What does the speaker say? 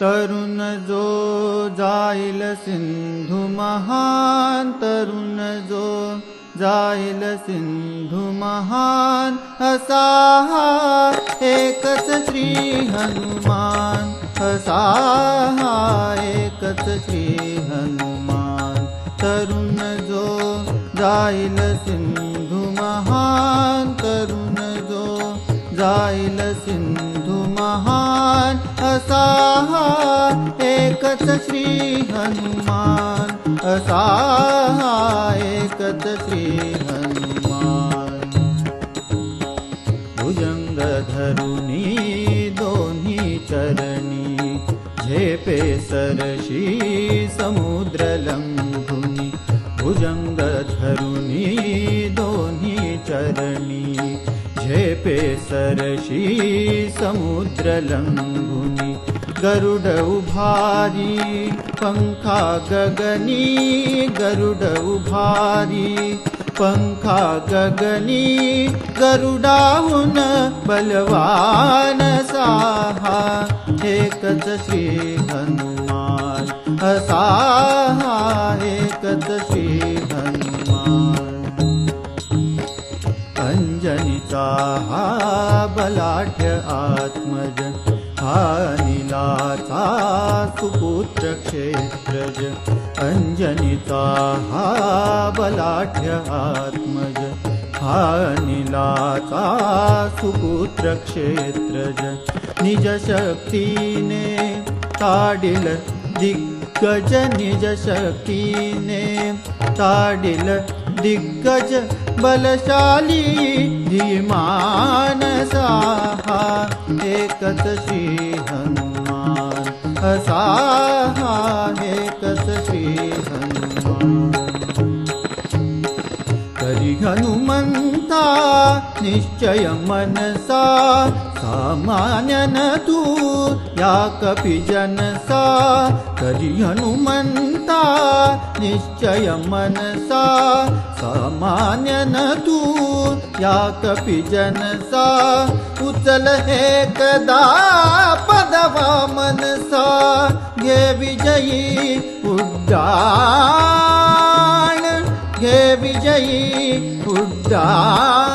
तरुण जो सिंधु महान तरुण जो जाईल सिंधु महान असा एकच श्री हनुमान असा एकच श्री हनुमान. तरुण जो जाईल सिंधु महान तरुण जो जाईल सिंधु श्री हनुमान भुजंग धरुनी दोन्ही चरणी झेपे सरशी समुद्र लंघुनी भुजंग धरुनी दोन्ही चरणी झेपे सरशी समुद्र लंघुनी गरुड उभारी पंखा गगनी गरुड उभारी पंखा गगनी गरुडाहुन बलवान साहा एकच श्री हनुमान असाहा एकच श्री हनुमान। हा बलाढ्य आत्मज हा निलाचा सुपुत्र क्षेत्रज अंजनीचा हा बलाढ्य आत्मज हा निलाचा सुपुत्र क्षेत्रज निज शक्तीने ताडिल दिग्गज निज शक्तीने ताडिल दिग्गज बलशाली धीमान साहा एकच श्री हनुमान असाहा एकच श्री हनुमान करी हनुमंता निश्चय मनसा सामान्य न तू या कपि जनसा करी हनुमंता निश्चय मनसा सामान्य न तू या कपि जनसा हे कदा पदवा मनसा घे विजयी उड्डाण घे विजयी उड्डाण